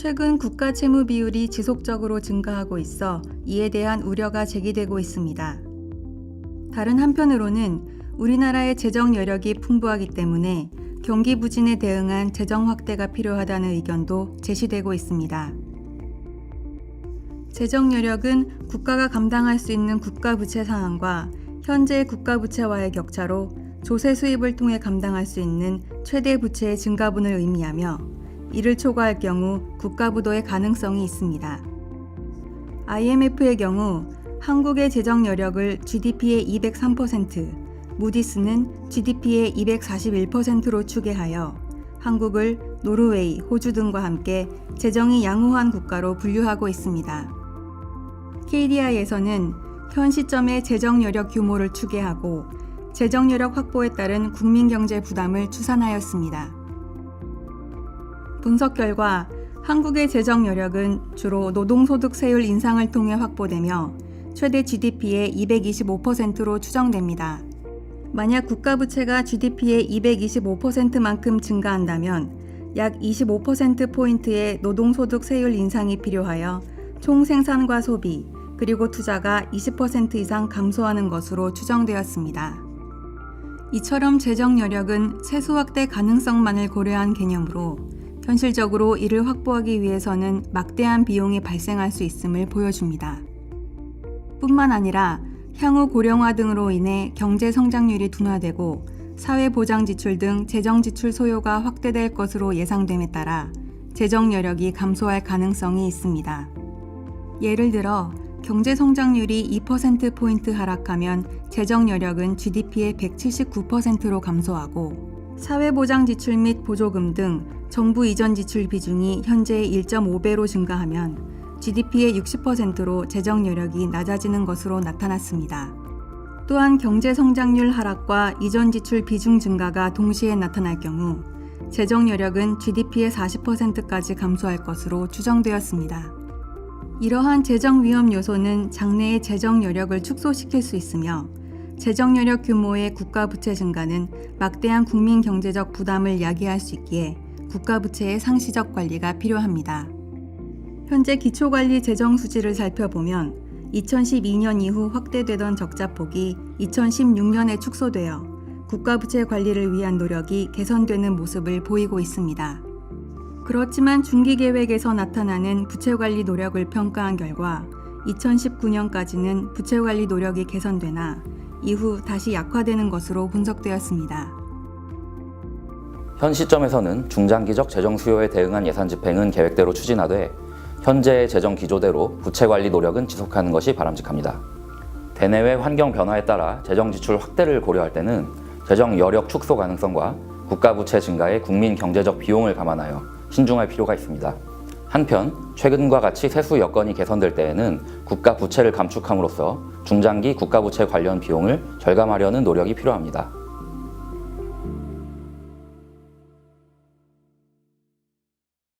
최근 국가 채무 비율이 지속적으로 증가하고 있어 이에 대한 우려가 제기되고 있습니다. 다른 한편으로는 우리나라의 재정 여력이 풍부하기 때문에 경기 부진에 대응한 재정 확대가 필요하다는 의견도 제시되고 있습니다. 재정 여력은 국가가 감당할 수 있는 국가 부채 상황과 현재 국가 부채와의 격차로 조세 수입을 통해 감당할 수 있는 최대 부채의 증가분을 의미하며 이를 초과할 경우 국가 부도의 가능성이 있습니다. IMF의 경우 한국의 재정 여력을 GDP의 203%, 무디스는 GDP의 241%로 추계하여 한국을 노르웨이, 호주 등과 함께 재정이 양호한 국가로 분류하고 있습니다. KDI에서는 현 시점의 재정 여력 규모를 추계하고 재정 여력 확보에 따른 국민 경제 부담을 추산하였습니다. 분석 결과 한국의 재정 여력은 주로 노동소득 세율 인상을 통해 확보되며 최대 GDP의 225%로 추정됩니다. 만약 국가 부채가 GDP의 225%만큼 증가한다면 약 25%포인트의 노동소득 세율 인상이 필요하여 총 생산과 소비, 그리고 투자가 20% 이상 감소하는 것으로 추정되었습니다. 이처럼 재정 여력은 세수 확대 가능성만을 고려한 개념으로 현실적으로 이를 확보하기 위해서는 막대한 비용이 발생할 수 있음을 보여줍니다. 뿐만 아니라 향후 고령화 등으로 인해 경제 성장률이 둔화되고 사회 보장 지출 등 재정 지출 소요가 확대될 것으로 예상됨에 따라 재정 여력이 감소할 가능성이 있습니다. 예를 들어 경제 성장률이 2%포인트 하락하면 재정 여력은 GDP의 179%로 감소하고 사회보장 지출 및 보조금 등 정부 이전 지출 비중이 현재의 1.5배로 증가하면 GDP의 60%로 재정 여력이 낮아지는 것으로 나타났습니다. 또한 경제 성장률 하락과 이전 지출 비중 증가가 동시에 나타날 경우 재정 여력은 GDP의 40%까지 감소할 것으로 추정되었습니다. 이러한 재정 위험 요소는 장래의 재정 여력을 축소시킬 수 있으며 재정 여력 규모의 국가 부채 증가는 막대한 국민 경제적 부담을 야기할 수 있기에 국가 부채의 상시적 관리가 필요합니다. 현재 기초관리 재정 수지를 살펴보면 2012년 이후 확대되던 적자폭이 2016년에 축소되어 국가 부채 관리를 위한 노력이 개선되는 모습을 보이고 있습니다. 그렇지만 중기 계획에서 나타나는 부채 관리 노력을 평가한 결과 2019년까지는 부채 관리 노력이 개선되나 이후 다시 약화되는 것으로 분석되었습니다. 현 시점에서는 중장기적 재정 수요에 대응한 예산 집행은 계획대로 추진하되 현재의 재정 기조대로 부채 관리 노력은 지속하는 것이 바람직합니다. 대내외 환경 변화에 따라 재정 지출 확대를 고려할 때는 재정 여력 축소 가능성과 국가 부채 증가의 국민 경제적 비용을 감안하여 신중할 필요가 있습니다. 한편 최근과 같이 세수 여건이 개선될 때에는 국가 부채를 감축함으로써 중장기 국가 부채 관련 비용을 절감하려는 노력이 필요합니다.